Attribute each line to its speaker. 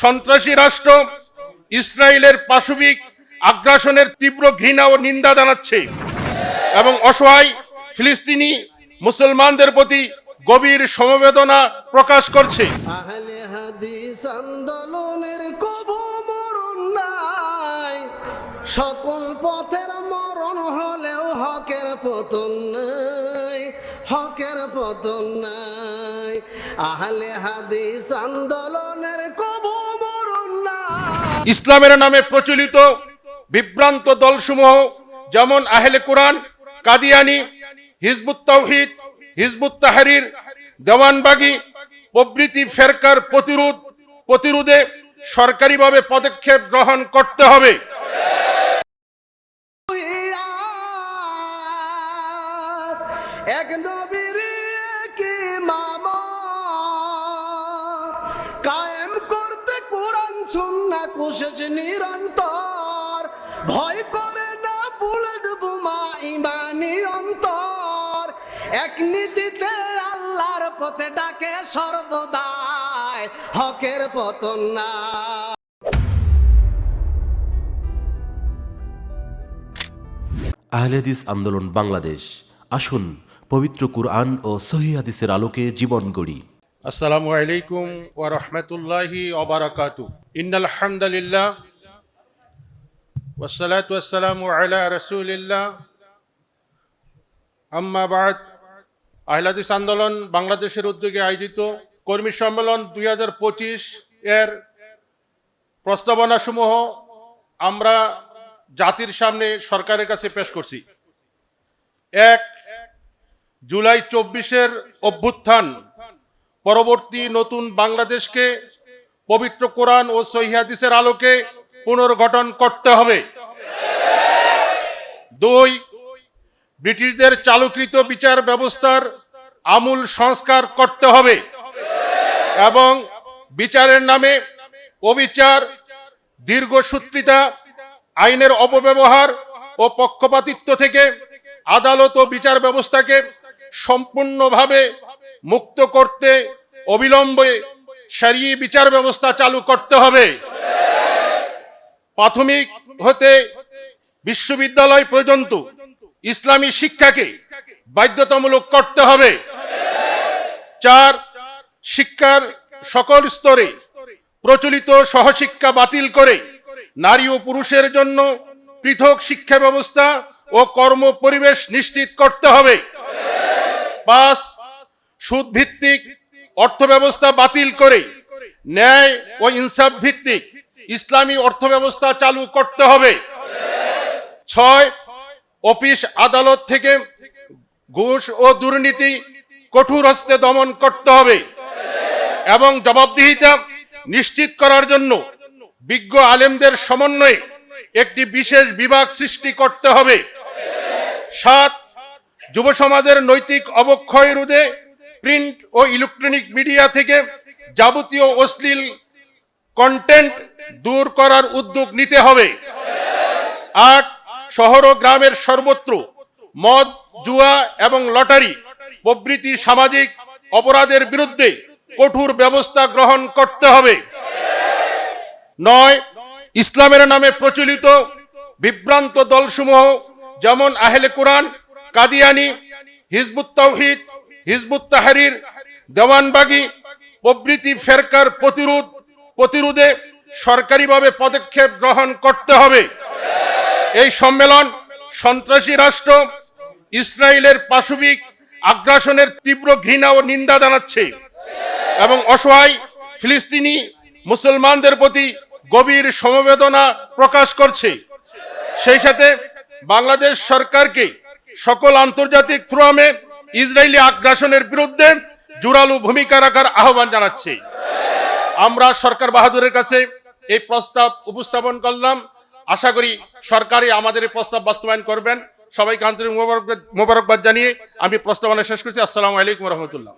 Speaker 1: সন্ত্রাসী রাষ্ট্র ইসরায়েলের পাশবিক আগ্রাসনের তীব্র ঘৃণা ও নিন্দা জানাচ্ছে এবং অসহায় ফিলিস্তিনি মুসলমানদের প্রতি গভীর সমবেদনা প্রকাশ করছে।
Speaker 2: সকল পথের মরণ হলেও হকের পতন নাই, হকের পতন নাই। আহলে হাদিস আন্দোলনের
Speaker 1: ইসলামের নামে প্রচলিত বিভ্রান্ত দলসমূহ যেমন আহলে কোরআন, কাদিয়ানি, হিজবুত তাওহিদ, হিজবুত তাহারির, দেওয়ানবাগি, প্রভৃতি ফেরকার প্রতিরোধ, প্রতিরোধে সরকারিভাবে পদক্ষেপ গ্রহণ করতে হবে।
Speaker 2: এক নবীর কোশেষ নিরন্তর। ভয় করে না বুলেট বোমা, ইমানি অন্তর। এক নীতিতে আল্লাহর পথে ডাকে সর্বদাই, হকের পতন না।
Speaker 3: আহলেদিস আন্দোলন বাংলাদেশ। আসুন পবিত্র কুরআন ও সহি হাদিসের আলোকে জীবন গড়ি।
Speaker 1: আসসালামু আলাইকুম ওয়া রাহমাতুল্লাহি ওয়া বারাকাতু ইন্নাল হামদুলিল্লাহ ওয়াসসালাতু ওয়াসসালামু আলা রাসূলিল্লাহ। আম্মা বাদ। আহলাদিস আন্দোলন বাংলাদেশের উদ্যোগে আয়োজিত কর্মী সম্মেলন দুই হাজার পঁচিশ এর প্রস্তাবনাসমূহ আমরা জাতির সামনে সরকারের কাছে পেশ করছি। এক, জুলাই চব্বিশের অভ্যুত্থান। পরবর্তী নতুন বাংলাদেশকে পবিত্র কোরআন ও সহিহাদিসের আলোকে পুনর্গঠন করতে হবে। দুই, ব্রিটিশদের চালুকৃত বিচার ব্যবস্থার আমূল সংস্কার করতে হবে এবং বিচারের নামে অবিচার দীর্ঘসূত্রিতা আইনের অপব্যবহার ও পক্ষপাতিত্ব থেকে আদালত ও বিচার ব্যবস্থাকে সম্পূর্ণভাবে মুক্ত করতে অবিলম্বে সারিয়ে বিচার ব্যবস্থা চালু করতে হবে। প্রাথমিক হতে বিশ্ববিদ্যালয় পর্যন্ত ইসলামী শিক্ষাকে বাধ্যতামূলক করতে হবে। চার, শিক্ষার সকল স্তরে প্রচলিত সহশিক্ষা বাতিল করে নারী ও পুরুষের জন্য পৃথক শিক্ষা ব্যবস্থা ও কর্ম পরিবেশ নিশ্চিত করতে হবে। পাঁচ সুদ ভিত্তিক অর্থ ব্যবস্থা বাতিল করে ন্যায় ও ইনসাফ ভিত্তিক ইসলামী অর্থ ব্যবস্থা চালু করতে হবে। ছয়, অফিস আদালত থেকে ঘুষ ও দুর্নীতি কঠোর হস্তে দমন করতে হবে এবং জবাবদিহিতা নিশ্চিত করার জন্য বিজ্ঞ আলেমদের সমন্বয়ে একটি বিশেষ বিভাগ সৃষ্টি করতে হবে। সাত যুব সমাজের নৈতিক অবক্ষয় রোধে প্রিন্ট ও ইলেকট্রনিক মিডিয়া থেকে যাবতীয় অশ্লীল কন্টেন্ট দূর করার উদ্যোগ নিতে হবে। আট শহর ও গ্রামের সর্বত্র মদ, জুয়া এবং লটারি, প্রভৃতি সামাজিক অপরাধের বিরুদ্ধে কঠোর ব্যবস্থা গ্রহণ করতে হবে। নয়, ইসলামের নামে প্রচলিত বিভ্রান্ত দলসমূহ যেমন আহলে কোরআন, কাদিয়ানি, হিজবুত তাওহিদ হিজবুত তাহারির, দেওয়ানবাগি, প্রভৃতি ফেরকার প্রতিরোধ, প্রতিরোধে সরকারিভাবে পদক্ষেপ গ্রহণ করতে হবে। এই সম্মেলন সন্ত্রাসী রাষ্ট্র, ইসরায়েলের পাশবিক আগ্রাসনের তীব্র ঘৃণা ও নিন্দা জানাচ্ছে এবং অসহায় ফিলিস্তিনি মুসলমানদের প্রতি গভীর সমবেদনা প্রকাশ করছে। সেই সাথে বাংলাদেশ সরকারকে সকল আন্তর্জাতিক ফোরামে ইসরায়েলি আগ্রাসনের বিরুদ্ধে জোরালো ভূমিকা রাখার আহ্বান জানাচ্ছি। আমরা সরকার বাহাদুরের কাছে এই প্রস্তাব উপস্থাপন করলাম। আশা করি সরকারই আমাদের এই প্রস্তাব বাস্তবায়ন করবেন। সবাইকে আন্তরিক মোবারকবাদ জানিয়ে আমি প্রস্তাবনা শেষ করছি। আসসালামু আলাইকুম রহমতুল্লাহ।